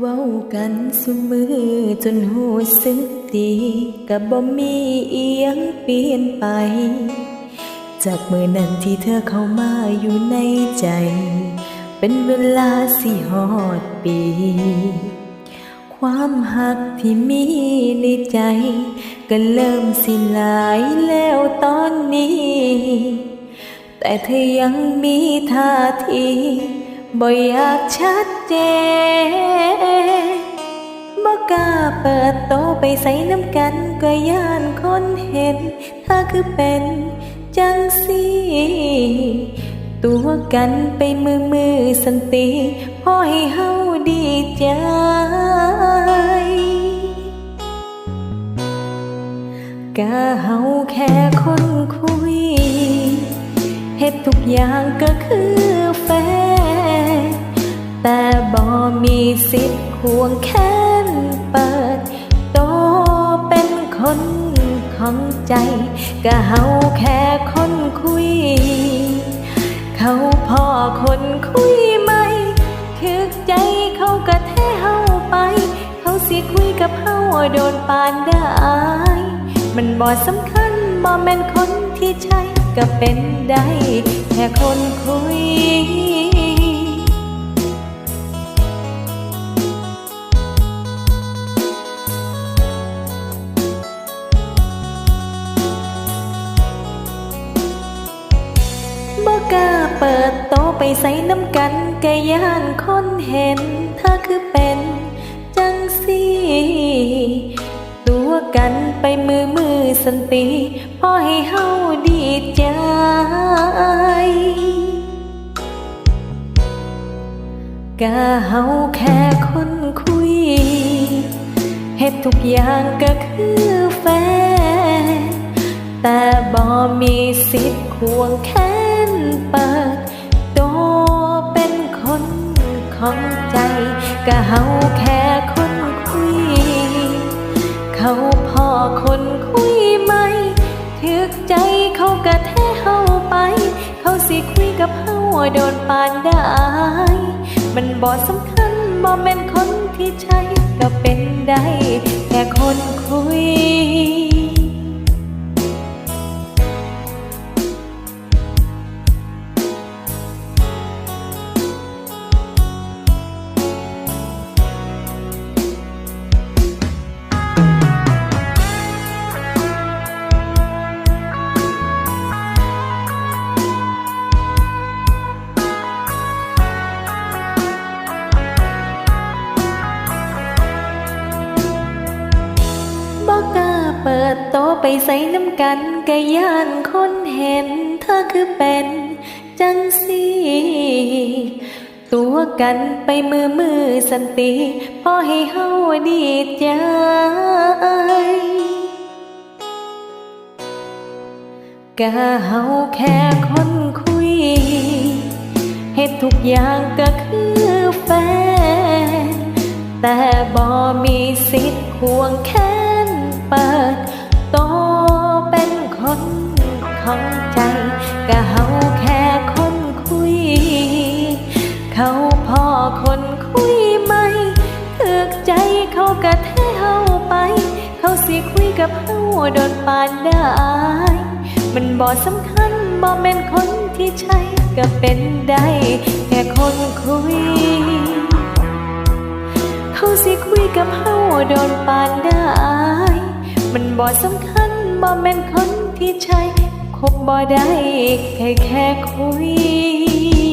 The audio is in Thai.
เว้ากันสุมือจนหูสึกดีกับบ่มีเอียงเปลี่ยนไป จากมือนั้นที่เธอเข้ามาอยู่ในใจ เป็นเวลาสี่หอดปี ความหักที่มีในใจ ก็เริ่มสิลายแล้วตอนนี้ แต่เธอยังมีท่าที บ่อยากชัดเจนบ่กล้าเปิดโตไปใส่น้ำกันก็ย่านคนเห็น ถ้าคือเป็นจังสีตัวกันไปมือมือสันติพอให้เฮาดีใจก็เฮาแค่คนคุยเฮ็ดทุกอย่างก็คือแฟน มีสิทธิ์ควงแขนเปิดโตเป็นคนของใจก็เฮาแค่คนคุย เขาพ่อคนคุยไหมถึกใจเขาก็แท้เฮาไป เขาสิคุยกับเฮาโดนปานได้มันบ่สำคัญบ่แม่นคนที่ใช่ก็เป็นได้ แค่คนคุย ไปใส่น้ำกันกะย่านคนเห็นถ้าคือเป็นจังสีตัวกันไปมือมือสันติพอให้เฮาดีใจกะเฮาแค่คนคุยเฮ็ดทุกอย่างก็คือแฟน แต่บ่มีสิทธิ์ควงแขนเปิ เขาแค่คนคุย เขาพ่อคนคุยไหมถึกใจเขากะแท้เฮาไป เขาสิคุยกับเฮาโดนปานได้ มันบ่สำคัญบ่แม่นคนที่ใช่ก็เป็นได้ แค่คนคุยาเปิดโตไปใส่น้ำกันกะย่านคนเห็น เธอคือเป็นจังสีตัวกันไปมือมือสันติพอให้เฮาดีใจกะเฮาแค่คนคุยเฮ็ดทุกอย่างก็คือแฟน แต่บ่มีสิทธิ์ควงแขนเปิด โดนปานได้ มันบ่สำคัญบ่แม่นคนที่ใช่ก็เป็นได้แค่คนคุย เขาสิคุยกับเฮาโดนปานได้ มันบ่สำคัญบ่แม่นคนที่ใช่คบบ่ได้แค่แค่คุย